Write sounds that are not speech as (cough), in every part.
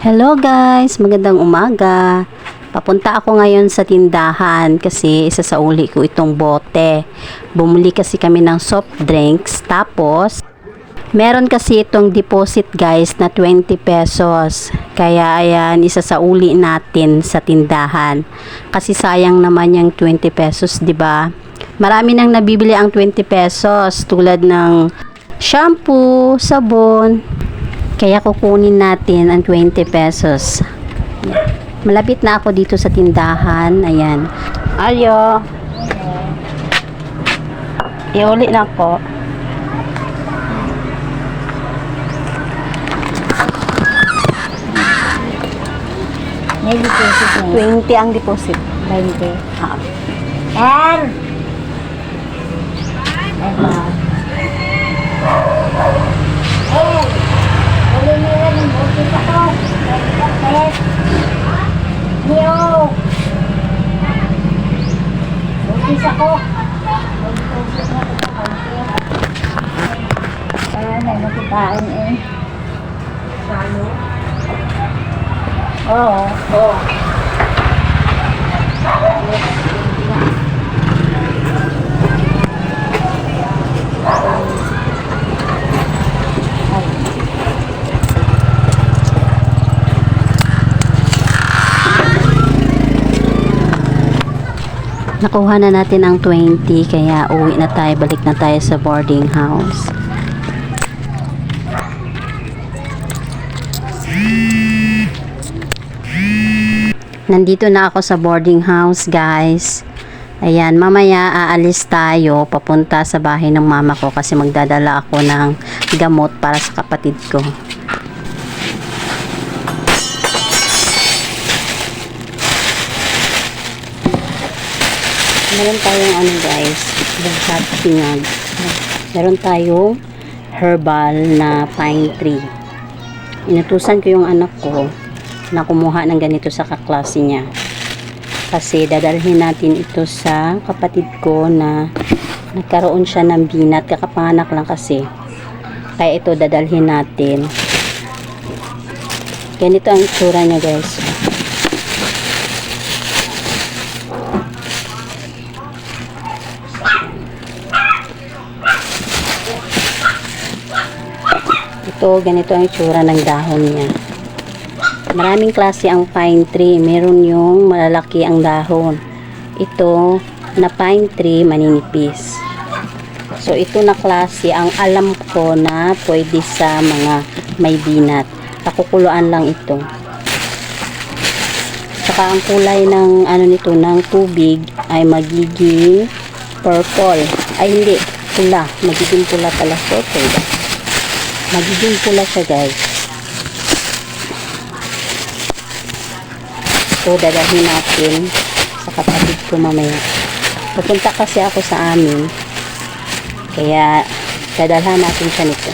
Hello guys, magandang umaga. Papunta ako ngayon sa tindahan kasi isa sa uli ko itong bote. Bumili kasi kami ng soft drinks tapos meron kasi itong deposit guys na 20 pesos. Kaya ayan, isa sa uli natin sa tindahan. Kasi sayang naman yung 20 pesos, 'di ba? Marami nang nabibili ang 20 pesos tulad ng shampoo, sabon, kaya kukunin natin ang 20 pesos. Malapit na ako dito sa tindahan. Ayan. Alyo. Iuli na ako. May deposit na yun. 20 ang deposit. 20. Ah. Yan! Ay, ma. Eh! Huli mo yan yung butis ako. Kapit. Niyo! Kaya may makitain eh. Salo? Oo. Oo. Nakuha na natin ang 20 kaya uwi na tayo. Balik na tayo sa boarding house. Nandito na ako sa boarding house guys. Ayan, mamaya aalis tayo papunta sa bahay ng mama ko kasi magdadala ako ng gamot para sa kapatid ko. Meron tayong ano guys, bughat tingag. Meron tayong herbal na pine tree. Inutusan ko yung anak ko na kumuha ng ganito sa kaklase niya. Kasi dadalhin natin ito sa kapatid ko na nagkaroon siya ng binat. Kakapanganak lang kasi. Kaya ito dadalhin natin. Ganito ang itsura niya guys. Ito, ganito ang itsura ng dahon niya. Maraming klase ang pine tree. Meron yung malalaki ang dahon. Ito, na pine tree, maninipis. So, ito na klase ang alam ko na pwede sa mga may binat. Pakukuluan lang ito. Saka ang kulay ng ano nito ng tubig ay magiging purple. Ay hindi, pula. Magiging pula pala. Purple ba? Magiging pula siya guys. So, dadalhin natin sa kapatid ko mamaya. Pupunta kasi ako sa amin. Kaya, dadalhan natin siya nito.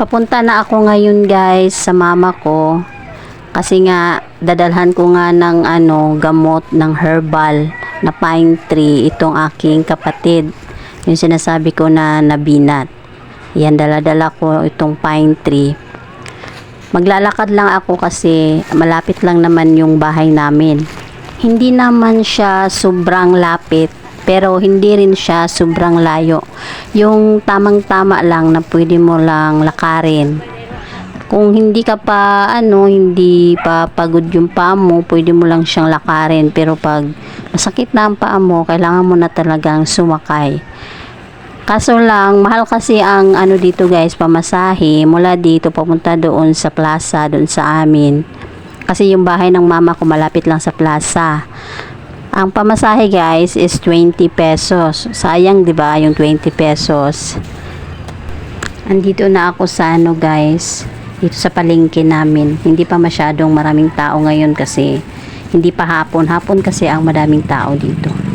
Papunta na ako ngayon guys sa mama ko. Kasi nga, dadalhan ko nga ng ano, gamot ng herbal na pine tree itong aking kapatid. Yung sinasabi ko na nabinat. Yan, dala-dala ko itong pine tree. Maglalakad lang ako kasi malapit lang naman yung bahay namin. Hindi naman siya sobrang lapit pero hindi rin siya sobrang layo. Yung tamang-tama lang na pwede mo lang lakarin. Kung hindi ka pa ano, hindi pa pagod yung paa mo, pwede mo lang siyang lakarin. Pero pag masakit na ang paa mo, kailangan mo na talagang sumakay. Kaso lang, mahal kasi ang ano dito guys, pamasahe mula dito papunta doon sa plaza, doon sa amin. Kasi yung bahay ng mama ko malapit lang sa plaza. Ang pamasahe guys is 20 pesos. Sayang 'di ba yung 20 pesos. Andito na ako sa ano guys, dito sa palengke namin. Hindi pa masyadong maraming tao ngayon kasi hindi pa hapon. Hapon kasi ang madaming tao dito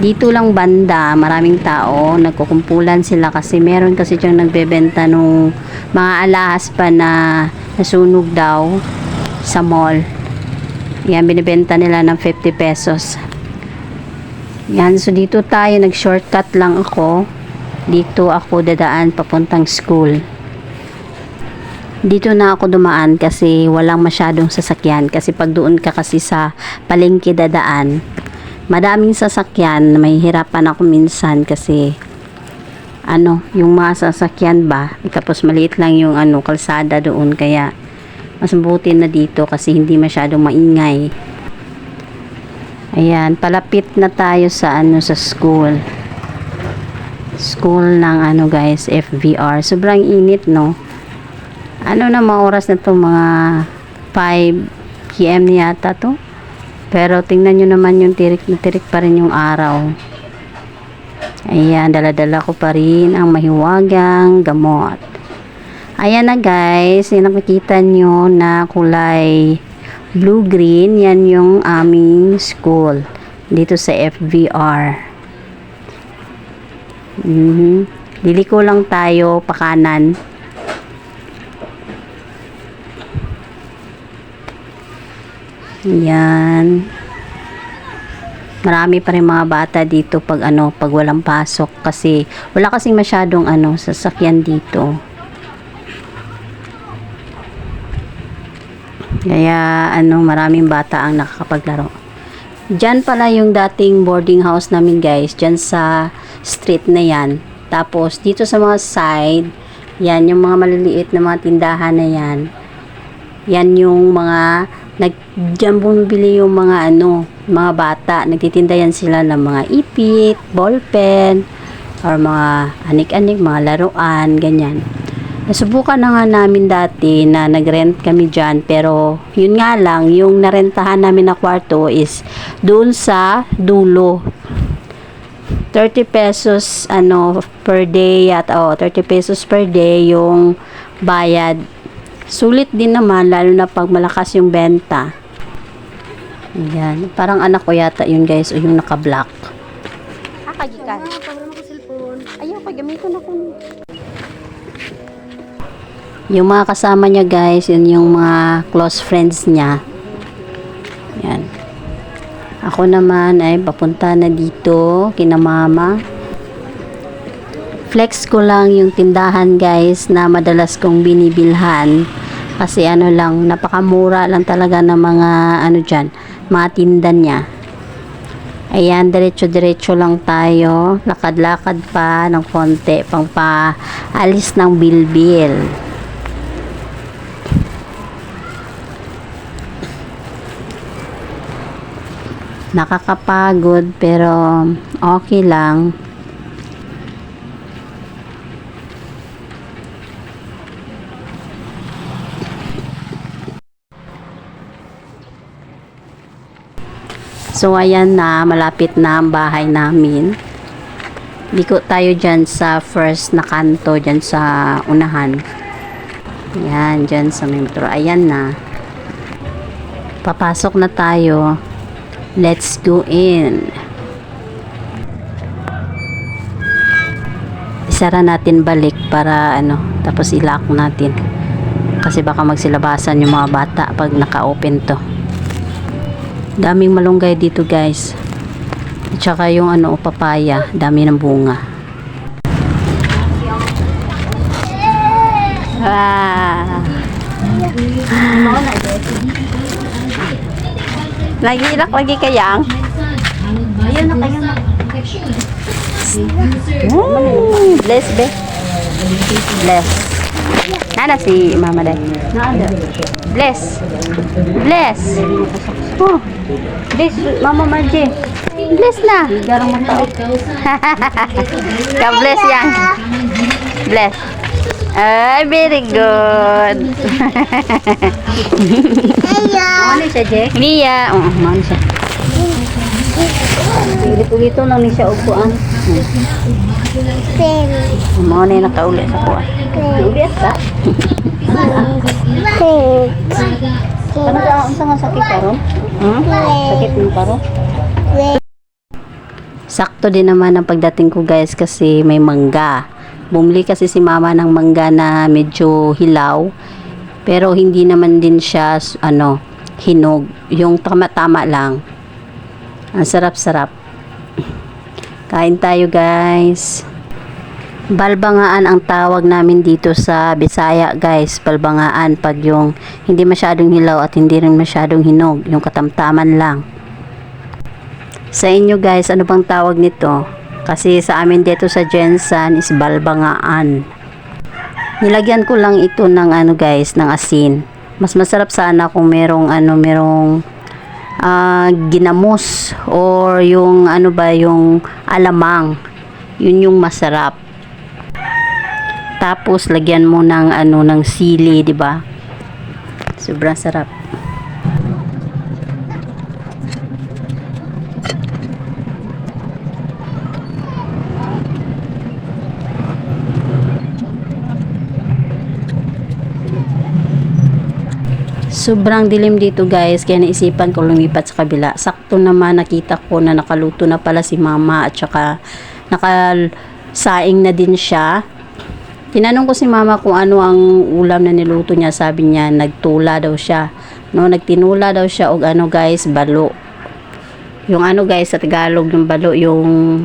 dito lang banda, maraming tao, nagkukumpulan sila kasi meron kasi diyang nagbebenta nung mga alahas pa na nasunog daw sa mall. Yan, binibenta nila ng 50 pesos. Yan, so dito tayo, nag-shortcut lang ako. Dito ako dadaan papuntang school. Dito na ako dumaan kasi walang masyadong sasakyan. Kasi pag doon ka kasi sa palengke dadaan, madaming sasakyan. Mahihirapan ako minsan kasi ano, yung mga sasakyan ba, tapos maliit lang yung ano, kalsada doon. Kaya mas mabuti na dito kasi hindi masyadong maingay. Ayan, palapit na tayo sa ano sa school. School ng ano guys, FVR. Sobrang init no. Ano na mga oras na to mga 5 PM yata to. Pero tingnan nyo naman yung tirik na tirik pa rin yung araw. Ayan, dala-dala ko pa rin ang mahiwagang gamot. Ayan na guys, yung nakikita nyo na kulay blue-green, yan yung aming school dito sa FVR. Mhm. Liliko lang tayo pakanan. Yan. Marami pa rin mga bata dito pag ano, pag walang pasok kasi wala kasing masyadong ano sasakyan dito. Kaya ano, maraming bata ang nakakapaglaro. Diyan pala yung dating boarding house namin guys, diyan sa street na yan. Tapos dito sa mga side, yan yung mga maliliit na mga tindahan na yan. Yan yung mga nag diyan bumibili yung mga ano, mga bata. Nagtitinda yan sila ng mga ipit, ballpen, or mga anik-anik, mga laruan, ganyan. Nasubukan na nga namin dati na nag-rent kami dyan pero yun nga lang, yung narentahan namin na kwarto is doon sa dulo. 30 pesos ano per day at oh 30 pesos per day yung bayad. Sulit din naman lalo na pag malakas yung benta. Yan, parang anak ko yata yun guys o yung naka-black. Kakagikan. Ah, cellphone. Ayaw, pagamitan ako. Yung mga kasama niya guys, yun yung mga close friends niya. Yan. Ako naman ay papunta na dito, kina mama. Flex ko lang yung tindahan guys na madalas kong binibilhan. Kasi ano lang, napakamura lang talaga ng mga ano dyan, mga tinda niya. Ayan, diretso-diretso lang tayo. Lakad-lakad pa ng konti pang paalis ng bilbil. Nakakapagod pero okay lang. So, ayan na, malapit na ang bahay namin. Liko tayo dyan sa first na kanto, dyan sa unahan. Ayan, dyan sa metro. Ayan na. Papasok na tayo. Let's go in. Isara natin balik para ano, tapos ilock natin. Kasi baka magsilabasan yung mga bata pag naka-open to. Daming malunggay dito guys. At saka yung ano, papaya, dami ng bunga. Ah. Lagi ilak lagi kayang. Ayun na, ayun na. Mm, bless be. Bless. Nana si Mama Day. Naada. Bless. Bless. Oh. Bless Mama Margie. Bless na. (laughs) Tao. Ka-bless yan. Bless. Ay, very good. Ano siya, Jack? Lia. Oo, oh, siya. Ulito-ulito lang ni siya upuan. Mao na yung nakauli sa kuha. Uli sa. Ano sa unsa nga sakit karon? Hmm? Sakit mo karon? Sakto din naman ang pagdating ko guys kasi may mangga. Bumili kasi si mama ng mangga na medyo hilaw. Pero hindi naman din siya ano, hinog. Yung tama-tama lang. Ang sarap-sarap. Kain tayo guys. Balbangaan ang tawag namin dito sa Bisaya guys. Balbangaan pag yung hindi masyadong hilaw at hindi rin masyadong hinog. Yung katamtaman lang. Sa inyo guys, ano bang tawag nito? Kasi sa amin dito sa Jensen is balbangaan. Nilagyan ko lang ito ng ano guys, ng asin. Mas masarap sana kung merong ano, merong ah, ginamos or yung ano ba, yung alamang. Yun yung masarap. Tapos lagyan mo ng ano ng sili, 'di ba? Sobrang sarap. Sobrang dilim dito guys, kaya naisipan ko lumipat sa kabila. Sakto naman nakita ko na nakaluto na pala si mama at saka nakasaing na din siya. Tinanong ko si mama kung ano ang ulam na niluto niya. Sabi niya, nagtula daw siya. No, nagtinula daw siya og ano guys, balo. Yung ano guys sa Tagalog yung balo, yung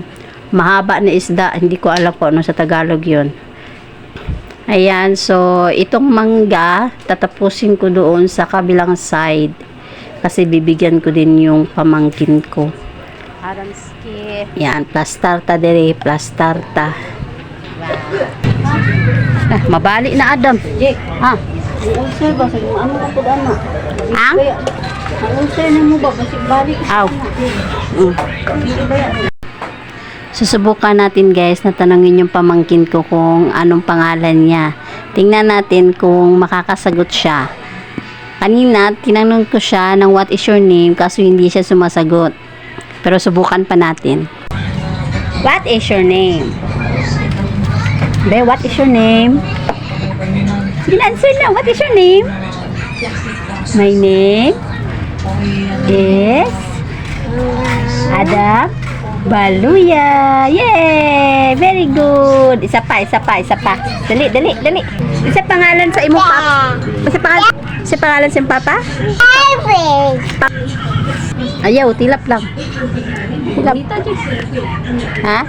mahaba na isda. Hindi ko alam kung ano sa Tagalog yun. Ayan, so itong mangga, tatapusin ko doon sa kabilang side. Kasi bibigyan ko din yung pamangkin ko. Aramski. Yan, plastarta dire, plastarta. Ah, mabali na Adam. Jake, Ha? ang ulcer ba? Sa ano ka po dama? Ang? Ulcer na mo ba? Kasi balik. Aw. Mm. Susubukan natin guys na tanongin yung pamangkin ko kung anong pangalan niya. Tingnan natin kung makakasagot siya. Kanina, tinanong ko siya ng what is your name kaso hindi siya sumasagot. Pero subukan pa natin. What is your name? Be, what is your name? Ginanswer na, what is your name? My name is Adam Baluya. Yay! Very good. Isa pa, isa pa, isa pa. Dali, dali, dali. Isa pangalan sa imong papa. Isa pangalan, isa pangalan sa papa? Ayaw, tilap lang. Tilap. Ha?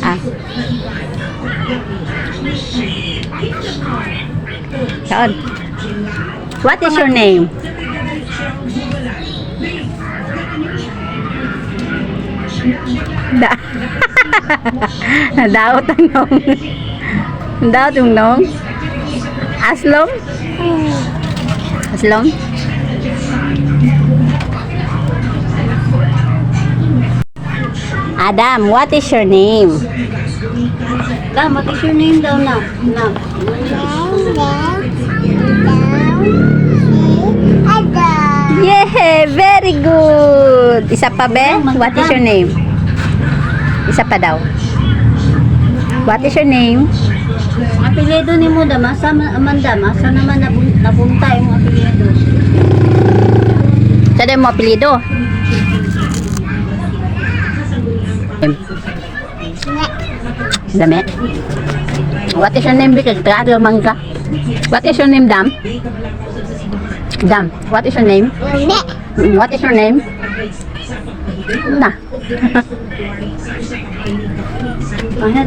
(laughs) ah. Saan? What is your name? Da. (laughs) Daot ang nong. Daot yung nong. Aslom? Aslom? Adam, what is your name? Dam, what is your name daw na? Na. Yeah, very good. Isa pa be? What is your name? Isa pa daw. What is your name? Ang apelyido ni mo dama sa Amanda, masa naman nabun- nabunta yung apelyido. Sa mo apelido? Dami. What is your name? Bikag taga mangga. What is your name, Dam? Dam, what is your name? Mm, What is your name? Na. (laughs) Ano daw?